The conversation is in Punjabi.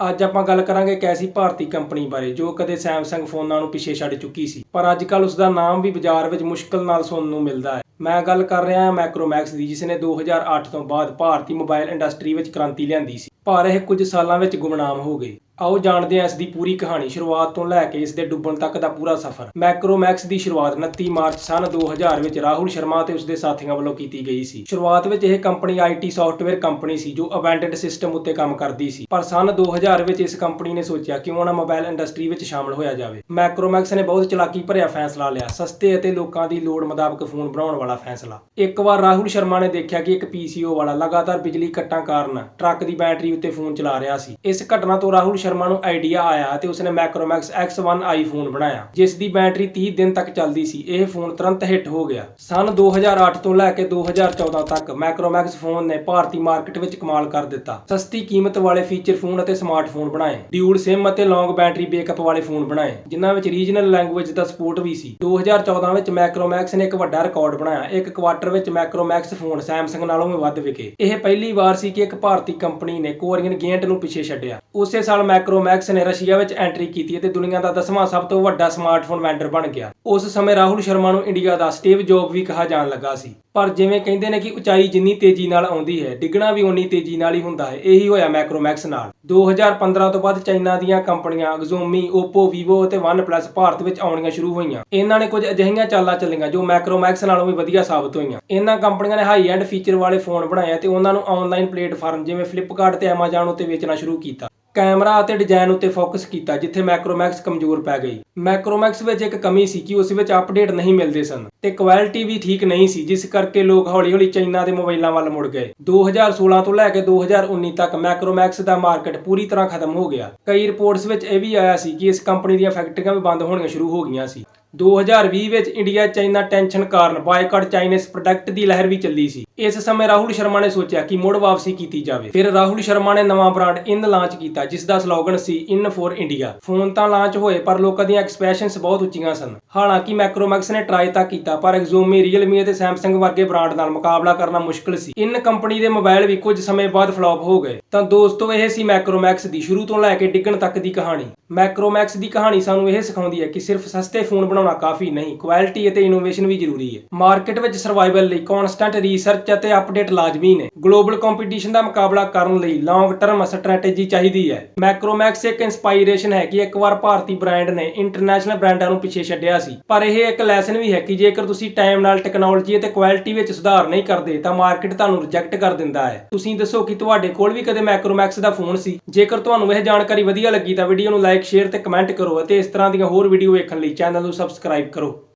ਅੱਜ ਆਪਾਂ ਗੱਲ ਕਰਾਂਗੇ ਇੱਕ ਐਸੀ ਭਾਰਤੀ ਕੰਪਨੀ ਬਾਰੇ, ਜੋ ਕਦੇ ਸੈਮਸੰਗ ਫੋਨਾਂ ਨੂੰ ਪਿੱਛੇ ਛੱਡ ਚੁੱਕੀ ਸੀ, ਪਰ ਅੱਜ ਕੱਲ ਉਸ ਦਾ ਨਾਮ ਵੀ ਬਾਜ਼ਾਰ ਵਿੱਚ ਮੁਸ਼ਕਲ ਨਾਲ ਸੁਣਨ ਨੂੰ ਮਿਲਦਾ ਹੈ। ਮੈਂ ਗੱਲ ਕਰ ਰਿਹਾ ਹਾਂ ਮੈਕਰੋਮੈਕਸ ਦੀ ਜਿਸ ਨੇ 2008 ਤੋਂ ਬਾਅਦ ਭਾਰਤੀ ਮੋਬਾਈਲ ਇੰਡਸਟਰੀ ਵਿੱਚ ਕ੍ਰਾਂਤੀ ਲਿਆਂਦੀ ਸੀ, ਪਰ ਇਹ ਕੁਝ ਸਾਲਾਂ ਵਿੱਚ ਗੁੰਮਨਾਮ ਹੋ ਗਈ। ਆਓ ਜਾਣਦੇ ਹਾਂ ਇਸ ਦੀ ਪੂਰੀ ਕਹਾਣੀ। ਸ਼ੁਰੂਆਤ ਤੋਂ ਲੈ ਕੇ ਇਸ ਦੇ ਡੁੱਬਣ ਤੱਕ ਦਾ ਪੂਰਾ ਸਫ਼ਰ। ਮੈਕਰੋਮੈਕਸ ਦੀ ਸ਼ੁਰੂਆਤ 29 ਮਾਰਚ ਸਨ 2000 ਵਿੱਚ ਰਾਹੁਲ ਸ਼ਰਮਾ ਤੇ ਉਸਦੇ ਸਾਥੀਆਂ ਵੱਲੋਂ ਕੀਤੀ ਗਈ ਸੀ। ਸ਼ੁਰੂਆਤ ਵਿੱਚ ਇਹ ਕੰਪਨੀ ਆਈਟੀ ਸੌਫਟਵੇਅਰ ਕੰਪਨੀ ਸੀ ਜੋ ਅਬੈਂਡਡ ਸਿਸਟਮ ਉੱਤੇ ਕੰਮ ਕਰਦੀ ਸੀ। ਪਰ ਸਨ 2000 ਵਿੱਚ ਇਸ ਕੰਪਨੀ ਨੇ ਸੋਚਿਆ ਕਿਉਂ ਨਾ ਮੋਬਾਈਲ ਇੰਡਸਟਰੀ ਵਿੱਚ ਸ਼ਾਮਲ ਹੋਇਆ ਜਾਵੇ। ਮੈਕਰੋਮੈਕਸ ਨੇ ਬਹੁਤ ਚਲਾਕੀ ਭਰਿਆ ਫੈਸਲਾ ਲਿਆ। ਸਸਤੇ ਅਤੇ ਲੋਕਾਂ ਦੀ ਲੋੜ ਮੁਤਾਬਕ ਫੋਨ ਬਣਾਉਣ ਵਾਲਾ ਫੈਸਲਾ। ਇੱਕ ਵਾਰ ਰਾਹੁਲ ਸ਼ਰਮਾ ਨੇ ਦੇਖਿਆ ਕਿ ਇੱਕ ਪੀਸੀਓ ਵਾਲਾ ਲਗਾਤਾਰ ਬਿਜਲੀ ਕੱਟਾਂ ਕਾਰਨ ਟਰੱਕ ਦੀ ਬੈਟਰੀ ਉੱਤੇ ਫੋਨ ਚਲਾ ਰਿਹਾ ਸੀ। ਇਸ ਘਟਨਾ ਤੋਂ ਰਾਹੁਲ ਸ਼ਰਮਾ ਨੂੰ ਆਈਡੀਆ ਆਇਆ ਤੇ ਉਸਨੇ ਮੈਕਰੋਮੈਕਸ X1 ਆਈਫੋਨ ਬਣਾਇਆ, ਜਿਸ ਦੀ ਬੈਟਰੀ 30 ਦਿਨ ਤੱਕ ਚੱਲਦੀ ਸੀ। ਇਹ ਫੋਨ ਤੁਰੰਤ ਹਿੱਟ ਹੋ ਗਿਆ। ਸਨ 2008 ਤੋਂ ਲੈ ਕੇ 2014 ਤੱਕ ਮੈਕਰੋਮੈਕਸ ਫੋਨ ਨੇ ਭਾਰਤੀ ਮਾਰਕੀਟ ਵਿੱਚ ਕਮਾਲ ਕਰ ਦਿੱਤਾ। ਸਸਤੀ ਕੀਮਤ ਵਾਲੇ ਫੀਚਰ ਫੋਨ ਅਤੇ ਸਮਾਰਟਫੋਨ ਬਣਾਏ। ਡਿਊਲ ਸਿਮ ਅਤੇ ਲੌਂਗ ਬੈਟਰੀ ਬੈਕਅਪ ਵਾਲੇ ਫੋਨ ਬਣਾਏ, ਜਿਨ੍ਹਾਂ ਵਿੱਚ ਰੀਜਨਲ ਲੈਂਗੁਏਜ ਦਾ ਸਪੋਰਟ ਵੀ ਸੀ। 2014 ਵਿੱਚ ਮੈਕਰੋਮੈਕਸ ਨੇ ਇੱਕ ਵੱਡਾ ਰਿਕਾਰਡ ਬਣਾਇਆ। ਇੱਕ ਕੁਆਟਰ ਵਿੱਚ ਮੈਕਰੋਮੈਕਸ ਫੋਨ ਸੈਮਸੰਗ ਨਾਲੋਂ ਵੀ ਵੱਧ ਵਿਕੇ। ਇਹ ਪਹਿਲੀ ਵਾਰ ਸੀ ਕਿ ਇੱਕ ਭਾਰਤੀ ਕੰਪਨੀ ਨੇ ਕੋਰੀਅਨ ਗੇਂਟ ਨੂੰ ਪਿੱਛੇ ਛੱਡਿਆ। ਉਸੇ ਸਾਲ ਮੈਕਰੋਮੈਕਸ ਨੇ ਰਸ਼ੀਆ ਵਿੱਚ ਐਂਟਰੀ ਕੀਤੀ ਅਤੇ ਦੁਨੀਆ ਦਾ 10ਵਾਂ ਸਭ ਤੋਂ ਵੱਡਾ ਸਮਾਰਟਫੋਨ ਵੈਂਡਰ ਬਣ ਗਿਆ। ਉਸ ਸਮੇਂ ਰਾਹੁਲ ਸ਼ਰਮਾ ਨੂੰ ਇੰਡੀਆ ਦਾ ਸਟੀਵ ਜੌਬ ਵੀ ਕਿਹਾ ਜਾਣ ਲੱਗਾ ਸੀ। ਪਰ ਜਿਵੇਂ ਕਹਿੰਦੇ ਨੇ ਕਿ ਉਚਾਈ ਜਿੰਨੀ ਤੇਜ਼ੀ ਨਾਲ ਆਉਂਦੀ ਹੈ ਡਿੱਗਣਾ ਵੀ ਉਨੀ ਤੇਜ਼ੀ ਨਾਲ ਹੀ ਹੁੰਦਾ ਹੈ। ਇਹੀ ਹੋਇਆ ਮੈਕਰੋਮੈਕਸ ਨਾਲ। 2015 ਤੋਂ ਬਾਅਦ ਚਾਈਨਾ ਦੀਆਂ ਕੰਪਨੀਆਂ Xiaomi, Oppo, Vivo ਅਤੇ OnePlus ਭਾਰਤ ਵਿੱਚ ਆਉਣੀਆਂ ਸ਼ੁਰੂ ਹੋਈਆਂ। ਇਹਨਾਂ ਨੇ ਕੁਝ ਅਜਿਹੀਆਂ ਚਾਲਾਂ ਚੱਲੀਆਂ ਜੋ ਮੈਕਰੋਮੈਕਸ ਨਾਲੋਂ ਵੀ ਵਧੀਆ ਸਾਬਤ ਹੋਈਆਂ। ਇਹਨਾਂ ਕੰਪਨੀਆਂ ਨੇ ਹਾਈ ਐਂਡ ਫੀਚਰ ਵਾਲੇ ਫੋਨ ਬਣਾਏ ਤੇ ਉਹਨਾਂ ਨੂੰ ਆਨਲਾਈਨ ਪਲੇਟਫਾਰਮ ਜਿਵੇਂ Flipkart ਤੇ Amazon ਉੱਤੇ ਵੇਚਣਾ ਸ਼ੁਰੂ ਕੀਤਾ। ਕੈਮਰਾ ਅਤੇ ਡਿਜ਼ਾਈਨ ਉੱਤੇ ਫੋਕਸ ਕੀਤਾ, ਜਿੱਥੇ ਮੈਕਰੋਮੈਕਸ ਕਮਜ਼ੋਰ ਪੈ ਗਈ। ਮੈਕਰੋਮੈਕਸ ਵਿੱਚ ਇੱਕ ਕਮੀ ਸੀ ਕਿ ਉਸ ਵਿੱਚ ਅਪਡੇਟ ਨਹੀਂ ਮਿਲਦੇ ਸਨ ਤੇ ਕੁਆਲਿਟੀ ਵੀ ਠੀਕ ਨਹੀਂ ਸੀ, ਜਿਸ ਕਰਕੇ ਲੋਕ ਹੌਲੀ-ਹੌਲੀ ਚਾਈਨਾ ਦੇ ਮੋਬਾਈਲਾਂ ਵੱਲ ਮੁੜ ਗਏ। 2016 ਤੋਂ ਲੈ ਕੇ 2019 ਤੱਕ ਮੈਕਰੋਮੈਕਸ ਦਾ ਮਾਰਕੀਟ ਪੂਰੀ ਤਰ੍ਹਾਂ ਖਤਮ ਹੋ ਗਿਆ। ਕਈ ਰਿਪੋਰਟਸ ਵਿੱਚ ਇਹ ਵੀ ਆਇਆ ਸੀ ਕਿ ਇਸ ਕੰਪਨੀ ਦੀਆਂ ਫੈਕਟਰੀਆਂ ਵੀ ਬੰਦ ਹੋਣੀਆਂ ਸ਼ੁਰੂ ਹੋ ਗਈਆਂ ਸੀ। 2020 ਵਿੱਚ ਇੰਡੀਆ ਚਾਈਨਾ ਟੈਨਸ਼ਨ ਕਾਰਨ ਬਾਇਕਾਟ ਚਾਈਨੀਜ਼ ਪ੍ਰੋਡਕਟ ਦੀ ਲਹਿਰ ਵੀ ਚੱਲੀ ਸੀ। ਇਸ ਸਮੇਂ ਰਾਹੁਲ ਸ਼ਰਮਾ ਨੇ ਸੋਚਿਆ ਕਿ ਮੁੜ ਵਾਪਸੀ ਕੀਤੀ ਜਾਵੇ। ਫਿਰ ਰਾਹੁਲ ਸ਼ਰਮਾ ਨੇ ਨਵਾਂ ਬ੍ਰਾਂਡ ਇਨ ਲਾਂਚ ਕੀਤਾ ਜਿਸ ਦਾ ਸਲੋਗਨ ਸੀ ਇਨ ਫॉर ਇੰਡੀਆ। ਫੋਨ ਤਾਂ ਲਾਂਚ ਹੋਏ ਪਰ ਲੋਕਾਂ ਦੀਆਂ ਐਕਸਪੈਕਟੇਸ਼ਨਸ ਬਹੁਤ ਉੱਚੀਆਂ ਸਨ। ਹਾਲਾਂਕਿ ਮੈਕਰੋਮੈਕਸ ਨੇ ਟਰਾਈ ਤਾਂ ਕੀਤਾ ਪਰ Xiaomi, ਰੀਅਲਮੀ ਅਤੇ ਸੈਮਸੰਗ ਵਰਗੇ ਬ੍ਰਾਂਡ ਨਾਲ ਮੁਕਾਬਲਾ ਕਰਨਾ ਮੁਸ਼ਕਲ ਸੀ। ਇਨ ਕੰਪਨੀ ਦੇ ਮੋਬਾਈਲ ਵੀ ਕੁਝ ਸਮੇਂ ਬਾਅਦ ਫਲॉप ਹੋ ਗਏ। ਤਾਂ ਦੋਸਤੋ ਇਹ ਸੀ ਮੈਕਰੋਮੈਕਸ ਦੀ ਸ਼ੁਰੂ ਤੋਂ ਲੈ ਕੇ ਡਿੱਗਣ ਤੱਕ ਦੀ ਕਹਾਣੀ। ਮੈਕਰੋਮੈਕਸ ਦੀ ਕਹਾਣੀ ਸਾਨੂੰ ਇਹ ਸਿਖਾਉਂਦੀ ਹੈ ਕਿ ਸਿਰਫ ਸਸਤੇ ਫੋਨ ਬਣਾਉਣਾ ਕਾਫੀ ਨਹੀਂ। ਕੁਆਲਿਟੀ ਅਤੇ ਇਨੋਵੇਸ਼ਨ ਵੀ ਜ਼ਰੂਰੀ ਹੈ। ਮਾਰਕੀਟ ਵਿੱਚ ਸਰਵਾਈਵਲ ਲਈ ਕਨਸਟੈਂਟ ਰਿਸਰਚ ਅਤੇ ਅਪਡੇਟ ਲਾਜ਼ਮੀ ਨੇ। ਗਲੋਬਲ ਕੰਪੀਟੀਸ਼ਨ ਦਾ ਮੁਕਾਬਲਾ ਕਰਨ ਲਈ ਲੌਂਗ ਟਰਮ ਸਟ੍ਰੈਟੇਜੀ ਚਾਹੀਦੀ ਹੈ। ਮੈਕਰੋਮੈਕਸ ਇੱਕ ਇਨਸਪਾਇਰੇਸ਼ਨ ਹੈ ਕਿ ਇੱਕ ਵਾਰ ਭਾਰਤੀ ਬ੍ਰਾਂਡ ਨੇ ਇੰਟਰਨੈਸ਼ਨਲ ਬ੍ਰਾਂਡਾਂ ਨੂੰ ਪਿੱਛੇ ਛੱਡਿਆ ਸੀ। ਪਰ ਇਹ ਇੱਕ ਲੈਸਨ ਵੀ ਹੈ ਕਿ ਜੇਕਰ ਤੁਸੀਂ ਟਾਈਮ ਨਾਲ ਟੈਕਨੋਲੋਜੀ ਅਤੇ ਕੁਆਲਿਟੀ ਵਿੱਚ ਸੁਧਾਰ ਨਹੀਂ ਕਰਦੇ, ਤਾਂ ਮਾਰਕੀਟ ਤੁਹਾਨੂੰ ਰਿਜੈਕਟ ਕਰ ਦਿੰਦਾ ਹੈ। ਤੁਸੀਂ ਦੱਸੋ ਕਿ ਤੁਹਾਡੇ ਕੋਲ ਵੀ ਕਦੇ ਮੈਕਰੋਮੈਕਸ ਦਾ ਫੋਨ ਸੀ? ਜੇਕਰ ਤੁਹਾਨੂੰ ਇਹ ਜਾਣਕਾਰੀ ਵਧੀਆ ਲੱਗੀ, ਤਾਂ ਵੀਡੀਓ ਨੂੰ ਲਾਈਕ ਸ਼ੇਅਰ ਤੇ ਕਮੈਂਟ ਕਰੋ ਅਤੇ ਇਸ ਤਰ੍ਹਾਂ ਦੀਆਂ ਹੋਰ ਵੀਡੀਓ ਵੇਖਣ ਲਈ ਚੈਨਲ ਨੂੰ ਸਬਸਕ੍ਰਾਈਬ ਕਰੋ।